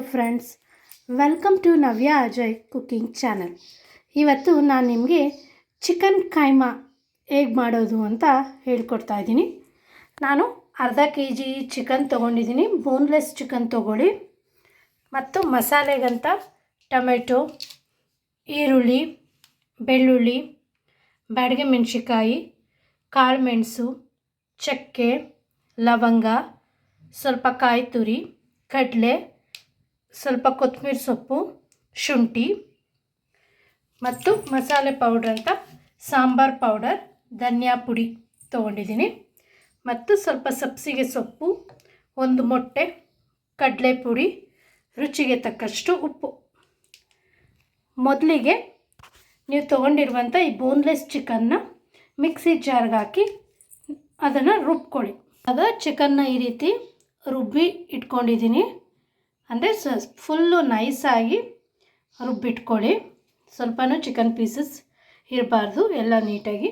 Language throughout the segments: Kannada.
Friends welcome to Navya Ajay cooking channel ಇವತ್ತು ನಾನು ನಿಮಗೆ ಚಿಕನ್ ಕೈಮಾ ಹೇಗೆ ಮಾಡೋದು ಅಂತ ಹೇಳ್ಕೊಡ್ತಾ ಇದ್ದೀನಿ. ನಾನು ಅರ್ಧ ಕೆ ಜಿ ಚಿಕನ್ ತೊಗೊಂಡಿದ್ದೀನಿ. ಬೋನ್ಲೆಸ್ ಚಿಕನ್ ತೊಗೊಳ್ಳಿ. ಮತ್ತು ಮಸಾಲೆಗಂತ ಟೊಮೆಟೊ, ಈರುಳ್ಳಿ, ಬೆಳ್ಳುಳ್ಳಿ, ಬ್ಯಾಡಗೆ ಮೆಣಸಿಕಾಯಿ ಕಾಳುಮೆಣಸು ಚಕ್ಕೆ, ಲವಂಗ, ಸ್ವಲ್ಪ ಕಾಯಿ ತುರಿ, ಕಡಲೆ ಸ್ವಲ್ಪ ಕೊತ್ತಂಬರಿ ಸೊಪ್ಪು, ಶುಂಠಿ ಮತ್ತು ಮಸಾಲೆ ಪೌಡ್ರ್ ಅಂತ ಸಾಂಬಾರ್ ಪೌಡರ್, ಧನಿಯಾ ಪುಡಿ ತೊಗೊಂಡಿದ್ದೀನಿ. ಮತ್ತು ಸ್ವಲ್ಪ ಸಬ್ಸಿಗೆ ಸೊಪ್ಪು, ಒಂದು ಮೊಟ್ಟೆ ಕಡಲೆ ಪುಡಿ ರುಚಿಗೆ ತಕ್ಕಷ್ಟು ಉಪ್ಪು. ಮೊದಲಿಗೆ ನೀವು ತೊಗೊಂಡಿರುವಂಥ ಈ ಬೋನ್ಲೆಸ್ ಚಿಕನ್ನ ಮಿಕ್ಸಿ ಜಾರ್ಗೆ ಹಾಕಿ ಅದನ್ನು ರುಬ್ಕೊಳ್ಳಿ. ಆಗ ಚಿಕನ್ನ ಈ ರೀತಿ ರುಬ್ಬಿ ಇಟ್ಕೊಂಡಿದ್ದೀನಿ. ಅಂದರೆ ಸ ಫುಲ್ಲು ನೈಸಾಗಿ ರುಬ್ಬಿಟ್ಕೊಳ್ಳಿ. ಸ್ವಲ್ಪನೂ ಚಿಕನ್ ಪೀಸಸ್ ಇರಬಾರ್ದು, ಎಲ್ಲ ನೀಟಾಗಿ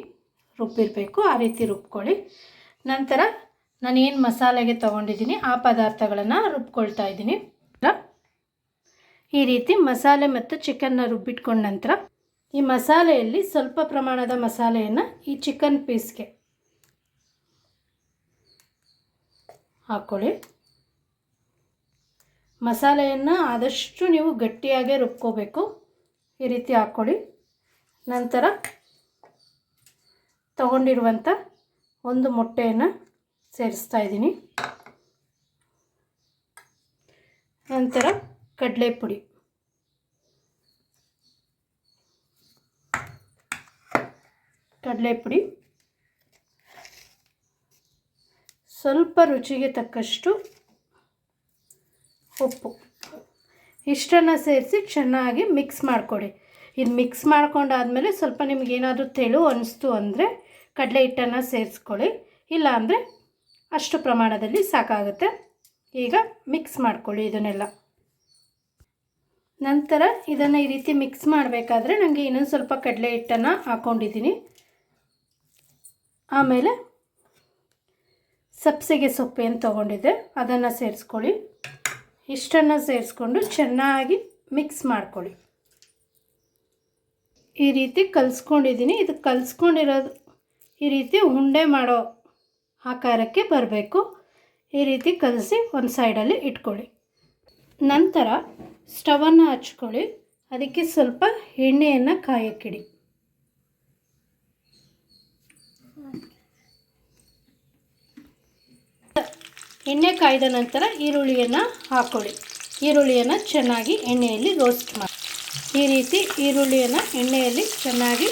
ರುಬ್ಬಿರಬೇಕು, ಆ ರೀತಿ ರುಬ್ಕೊಳ್ಳಿ. ನಂತರ ನಾನು ಏನು ಮಸಾಲೆಗೆ ತೊಗೊಂಡಿದ್ದೀನಿ, ಆ ಪದಾರ್ಥಗಳನ್ನು ರುಬ್ಕೊಳ್ತಾ ಇದ್ದೀನಿ. ಈ ರೀತಿ ಮಸಾಲೆ ಮತ್ತು ಚಿಕನ್ನ ರುಬ್ಬಿಟ್ಕೊಂಡ ನಂತರ ಈ ಮಸಾಲೆಯಲ್ಲಿ ಸ್ವಲ್ಪ ಪ್ರಮಾಣದ ಮಸಾಲೆಯನ್ನು ಈ ಚಿಕನ್ ಪೀಸ್ಗೆ ಹಾಕ್ಕೊಳ್ಳಿ ಮಸಾಲೆಯನ್ನು ಆದಷ್ಟು ನೀವು ಗಟ್ಟಿಯಾಗೆ ರುಬ್ಕೋಬೇಕು. ಈ ರೀತಿ ಹಾಕ್ಕೊಳ್ಳಿ. ನಂತರ ತಗೊಂಡಿರುವಂಥ ಒಂದು ಮೊಟ್ಟೆಯನ್ನು ಸೇರಿಸ್ತಾ ಇದ್ದೀನಿ. ನಂತರ ಕಡಲೆ ಪುಡಿ ಕಡಲೆ ಪುಡಿ ಸ್ವಲ್ಪ ರುಚಿಗೆ ತಕ್ಕಷ್ಟು ಉಪ್ಪು. ಇಷ್ಟನ್ನು ಸೇರಿಸಿ ಚೆನ್ನಾಗಿ ಮಿಕ್ಸ್ ಮಾಡಿಕೊಡಿ. ಇದು ಮಿಕ್ಸ್ ಮಾಡ್ಕೊಂಡಾದಮೇಲೆ ಸ್ವಲ್ಪ ನಿಮಗೇನಾದರೂ ತೆಳು ಅನಿಸ್ತು ಅಂದರೆ ಕಡಲೆ ಹಿಟ್ಟನ್ನು ಸೇರಿಸ್ಕೊಳ್ಳಿ. ಇಲ್ಲ ಅಂದರೆ ಅಷ್ಟು ಪ್ರಮಾಣದಲ್ಲಿ ಸಾಕಾಗುತ್ತೆ. ಈಗ ಮಿಕ್ಸ್ ಮಾಡ್ಕೊಳ್ಳಿ ಇದನ್ನೆಲ್ಲ. ನಂತರ ಇದನ್ನು ಈ ರೀತಿ ಮಿಕ್ಸ್ ಮಾಡಬೇಕಾದ್ರೆ ನನಗೆ ಇನ್ನೊಂದು ಸ್ವಲ್ಪ ಕಡಲೆ ಹಿಟ್ಟನ್ನು ಹಾಕ್ಕೊಂಡಿದ್ದೀನಿ ಆಮೇಲೆ ಸಬ್ಸಿಗೆ ಸೊಪ್ಪು ಏನು ತೊಗೊಂಡಿದ್ದೆ, ಅದನ್ನು ಸೇರಿಸ್ಕೊಳ್ಳಿ. ಇಷ್ಟನ್ನು ಸೇರಿಸ್ಕೊಂಡು ಚೆನ್ನಾಗಿ ಮಿಕ್ಸ್ ಮಾಡ್ಕೊಳ್ಳಿ. ಈ ರೀತಿ ಕಲಿಸ್ಕೊಂಡಿದ್ದೀನಿ. ಇದು ಕಲಿಸ್ಕೊಂಡಿರೋದು ಈ ರೀತಿ ಉಂಡೆ ಮಾಡೋ ಆಕಾರಕ್ಕೆ ಬರಬೇಕು. ಈ ರೀತಿ ಕಲಸಿ ಒಂದು ಸೈಡಲ್ಲಿ ಇಟ್ಕೊಳ್ಳಿ. ನಂತರ ಸ್ಟವನ್ನು ಹಚ್ಕೊಳ್ಳಿ. ಅದಕ್ಕೆ ಸ್ವಲ್ಪ ಎಣ್ಣೆಯನ್ನು ಕಾಯಕ್ಕಿಡಿ. ಎಣ್ಣೆ ಕಾಯ್ದ ನಂತರ ಈರುಳ್ಳಿಯನ್ನು ಹಾಕ್ಕೊಳ್ಳಿ ಈರುಳ್ಳಿಯನ್ನು ಚೆನ್ನಾಗಿ ಎಣ್ಣೆಯಲ್ಲಿ ರೋಸ್ಟ್ ಮಾಡಿ. ಈ ರೀತಿ ಈರುಳ್ಳಿಯನ್ನು ಎಣ್ಣೆಯಲ್ಲಿ ಚೆನ್ನಾಗಿ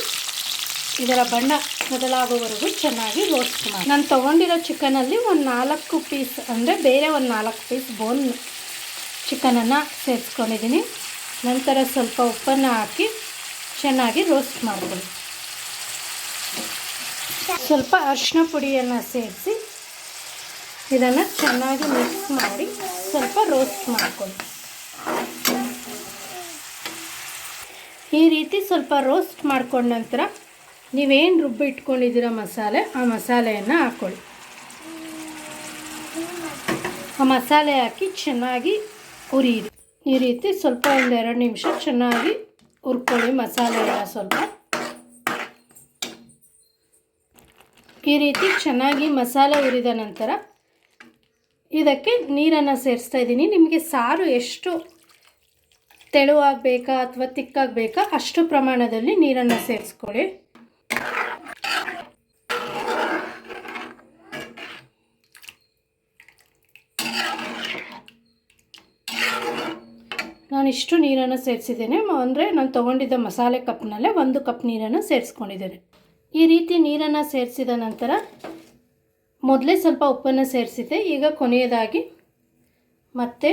ಇದರ ಬಣ್ಣ ಬದಲಾಗುವವರೆಗೂ ಚೆನ್ನಾಗಿ ರೋಸ್ಟ್ ಮಾಡಿ. ನಾನು ತೊಗೊಂಡಿರೋ ಚಿಕನಲ್ಲಿ ಒಂದು ನಾಲ್ಕು ಪೀಸ್ ಅಂದರೆ ಬೇರೆ ಒಂದು ನಾಲ್ಕು ಪೀಸ್ ಬೋನ್ ಚಿಕನನ್ನು ಸೇರಿಸ್ಕೊಂಡಿದ್ದೀನಿ ನಂತರ ಸ್ವಲ್ಪ ಉಪ್ಪನ್ನು ಹಾಕಿ ಚೆನ್ನಾಗಿ ರೋಸ್ಟ್ ಮಾಡ್ಕೊಳ್ಳಿ. ಸ್ವಲ್ಪ ಅರಿಶಿನ ಪುಡಿಯನ್ನು ಸೇರಿಸಿ ಇದನ್ನು ಚೆನ್ನಾಗಿ ಮಿಕ್ಸ್ ಮಾಡಿ ಸ್ವಲ್ಪ ರೋಸ್ಟ್ ಮಾಡ್ಕೊಳ್ಳಿ. ಈ ರೀತಿ ಸ್ವಲ್ಪ ರೋಸ್ಟ್ ಮಾಡ್ಕೊಂಡ ನಂತರ ನೀವೇನು ರುಬ್ಬಿ ಇಟ್ಕೊಂಡಿದ್ದೀರ ಮಸಾಲೆ, ಆ ಮಸಾಲೆಯನ್ನು ಹಾಕ್ಕೊಳ್ಳಿ ಆ ಮಸಾಲೆ ಹಾಕಿ ಚೆನ್ನಾಗಿ ಹುರಿಯಿರಿ. ಈ ರೀತಿ ಸ್ವಲ್ಪ ಒಂದು ಎರಡು ನಿಮಿಷ ಚೆನ್ನಾಗಿ ಹುರ್ಕೊಳ್ಳಿ ಮಸಾಲೆಯನ್ನು ಸ್ವಲ್ಪ. ಈ ರೀತಿ ಚೆನ್ನಾಗಿ ಮಸಾಲೆ ಹುರಿದ ನಂತರ ಇದಕ್ಕೆ ನೀರನ್ನು ಸೇರಿಸ್ತಾ ಇದ್ದೀನಿ. ನಿಮಗೆ ಸಾರು ಎಷ್ಟು ತೆಳುವಾಗಬೇಕಾ ಅಥವಾ ತಿಕ್ಕಾಗಬೇಕಾ ಅಷ್ಟು ಪ್ರಮಾಣದಲ್ಲಿ ನೀರನ್ನು ಸೇರಿಸ್ಕೊಳ್ಳಿ. ನಾನು ಇಷ್ಟು ನೀರನ್ನು ಸೇರಿಸಿದ್ದೇನೆ. ಅಂದರೆ ನಾನು ತೊಗೊಂಡಿದ್ದ ಮಸಾಲೆ ಕಪ್ನಲ್ಲೇ ಒಂದು ಕಪ್ ನೀರನ್ನು ಸೇರಿಸ್ಕೊಂಡಿದ್ದೇನೆ. ಈ ರೀತಿ ನೀರನ್ನು ಸೇರಿಸಿದ ನಂತರ ಮೊದಲೇ ಸ್ವಲ್ಪ ಉಪ್ಪನ್ನು ಸೇರಿಸಿದ್ದೆ. ಈಗ ಕೊನೆಯದಾಗಿ ಮತ್ತೆ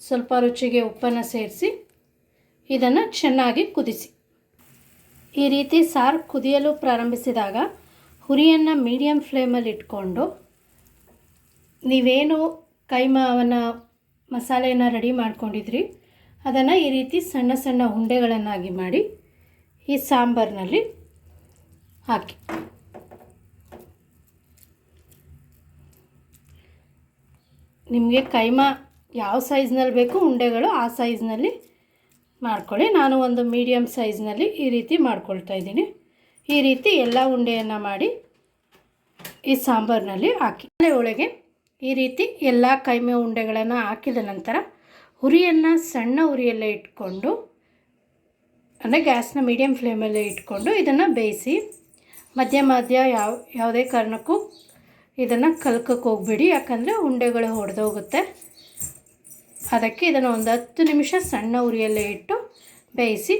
ಸ್ವಲ್ಪ ರುಚಿಗೆ ಉಪ್ಪನ್ನು ಸೇರಿಸಿ ಇದನ್ನು ಚೆನ್ನಾಗಿ ಕುದಿಸಿ. ಈ ರೀತಿ ಸಾರು ಕುದಿಯಲು ಪ್ರಾರಂಭಿಸಿದಾಗ ಹುರಿಯನ್ನು ಮೀಡಿಯಮ್ ಫ್ಲೇಮಲ್ಲಿ ಇಟ್ಕೊಂಡು ನೀವೇನು ಕೈಮಾವನ್ನು ಮಸಾಲೆಯನ್ನು ರೆಡಿ ಮಾಡ್ಕೊಂಡಿದ್ರಿ, ಅದನ್ನು ಈ ರೀತಿ ಸಣ್ಣ ಸಣ್ಣ ಉಂಡೆಗಳನ್ನಾಗಿ ಮಾಡಿ ಈ ಸಾಂಬಾರಿನಲ್ಲಿ ಹಾಕಿ. ನಿಮಗೆ ಕೈಮಾ ಯಾವ ಸೈಜ್ನಲ್ಲಿ ಬೇಕು ಉಂಡೆಗಳು ಆ ಸೈಜ್ನಲ್ಲಿ ಮಾಡ್ಕೊಳ್ಳಿ. ನಾನು ಒಂದು ಮೀಡಿಯಮ್ ಸೈಜ್ನಲ್ಲಿ ಈ ರೀತಿ ಮಾಡ್ಕೊಳ್ತಾ ಇದ್ದೀನಿ. ಈ ರೀತಿ ಎಲ್ಲ ಉಂಡೆಯನ್ನು ಮಾಡಿ ಈ ಸಾಂಬಾರಿನಲ್ಲಿ ಹಾಕಿ. ಒಳಗೆ ಈ ರೀತಿ ಎಲ್ಲ ಕೈಮೆ ಉಂಡೆಗಳನ್ನು ಹಾಕಿದ ನಂತರ ಹುರಿಯನ್ನು ಸಣ್ಣ ಉರಿಯಲ್ಲೇ ಇಟ್ಕೊಂಡು, ಅಂದರೆ ಗ್ಯಾಸ್ನ ಮೀಡಿಯಮ್ ಫ್ಲೇಮಲ್ಲೇ ಇಟ್ಕೊಂಡು ಇದನ್ನು ಬೇಯಿಸಿ ಮಧ್ಯ ಮಧ್ಯ ಯಾವ ಯಾವುದೇ ಕಾರಣಕ್ಕೂ ಇದನ್ನು ಕಲ್ಕಕ್ಕೆ ಹೋಗ್ಬೇಡಿ, ಯಾಕಂದರೆ ಉಂಡೆಗಳು ಹೊಡೆದೋಗುತ್ತೆ ಅದಕ್ಕೆ ಇದನ್ನು ಒಂದು ಹತ್ತು ನಿಮಿಷ ಸಣ್ಣ ಉರಿಯಲ್ಲೇ ಇಟ್ಟು ಬೇಯಿಸಿ.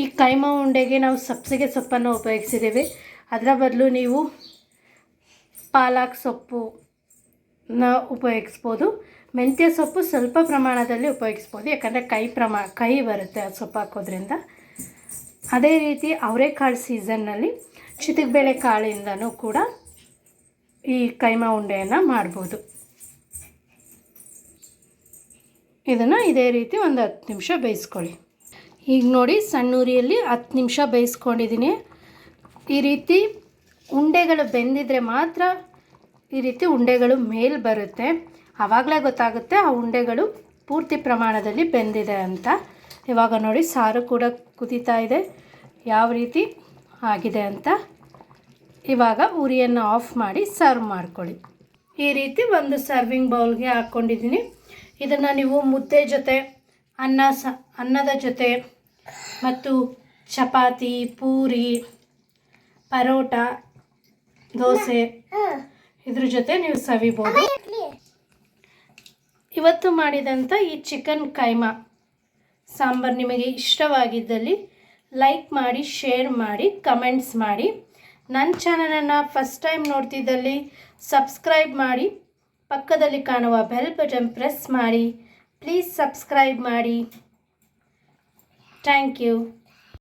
ಈ ಕೈಮ ಉಂಡೆಗೆ ನಾವು ಸಬ್ಸಿಗೆ ಸೊಪ್ಪನ್ನು ಉಪಯೋಗಿಸಿದ್ದೀವಿ. ಅದರ ಬದಲು ನೀವು ಪಾಲಕ್ ಸೊಪ್ಪು ಉಪಯೋಗಿಸ್ಬೋದು. ಮೆಂತ್ಯ ಸೊಪ್ಪು ಸ್ವಲ್ಪ ಪ್ರಮಾಣದಲ್ಲಿ ಉಪಯೋಗಿಸ್ಬೋದು, ಯಾಕಂದರೆ ಕೈ ಪ್ರಮಾ, ಕೈ ಬರುತ್ತೆ ಆ ಸೊಪ್ಪು ಹಾಕೋದ್ರಿಂದ. ಅದೇ ರೀತಿ ಅವರೆಕಾಳು ಸೀಸನ್ನಲ್ಲಿ ಚಿತಿಕಬೇಳೆ ಕಾಳಿಂದನೂ ಕೂಡ ಈ ಕೈಮಾ ಉಂಡೆಯನ್ನು ಮಾಡ್ಬೋದು. ಇದನ್ನು ಇದೇ ರೀತಿ ಒಂದು ಹತ್ತು ನಿಮಿಷ ಬೇಯಿಸ್ಕೊಳ್ಳಿ. ಈಗ ನೋಡಿ ಸಣ್ಣ ಉರಿಯಲ್ಲಿ ಹತ್ತು ನಿಮಿಷ ಬೇಯಿಸ್ಕೊಂಡಿದ್ದೀನಿ ಈ ರೀತಿ ಉಂಡೆಗಳು ಬೆಂದಿದ್ರೆ ಮಾತ್ರ ಈ ರೀತಿ ಉಂಡೆಗಳು ಮೇಲ್ ಬರುತ್ತೆ. ಆವಾಗಲೇ ಗೊತ್ತಾಗುತ್ತೆ ಆ ಉಂಡೆಗಳು ಪೂರ್ತಿ ಪ್ರಮಾಣದಲ್ಲಿ ಬೆಂದಿದೆ ಅಂತ. ಇವಾಗ ನೋಡಿ ಸಾರು ಕೂಡ ಕುದೀತಾ ಇದೆ. ಯಾವ ರೀತಿ ಆಗಿದೆ ಅಂತ. ಇವಾಗ ಉರಿಯನ್ನು ಆಫ್ ಮಾಡಿ ಸರ್ವ್ ಮಾಡ್ಕೊಳ್ಳಿ. ಈ ರೀತಿ ಒಂದು ಸರ್ವಿಂಗ್ ಬೌಲ್ಗೆ ಹಾಕ್ಕೊಂಡಿದ್ದೀನಿ. ಇದನ್ನು ನೀವು ಮುದ್ದೆ ಜೊತೆ, ಅನ್ನ ಸ, ಅನ್ನದ ಜೊತೆ ಮತ್ತು ಚಪಾತಿ, ಪೂರಿ, ಪರೋಟ, ದೋಸೆ ಇದ್ರ ಜೊತೆ ನೀವು ಸವಿಬೋದು. ಇವತ್ತು ಮಾಡಿದಂಥ ಈ ಚಿಕನ್ ಕೈಮಾ ಸಾಂಬಾರು ನಿಮಗೆ ಇಷ್ಟವಾಗಿದ್ದಲ್ಲಿ ಲೈಕ್ ಮಾಡಿ, ಶೇರ್ ಮಾಡಿ, ಕಮೆಂಟ್ಸ್ ಮಾಡಿ. ನನ್ನ ಚಾನಲನ್ನು ಫಸ್ಟ್ ಟೈಮ್ ನೋಡ್ತಿದ್ದಲ್ಲಿ ಸಬ್ಸ್ಕ್ರೈಬ್ ಮಾಡಿ, ಪಕ್ಕದಲ್ಲಿ ಕಾಣುವ ಬೆಲ್ ಬಟನ್ ಪ್ರೆಸ್ ಮಾಡಿ ಪ್ಲೀಸ್ ಸಬ್ಸ್ಕ್ರೈಬ್ ಮಾಡಿ. Thank you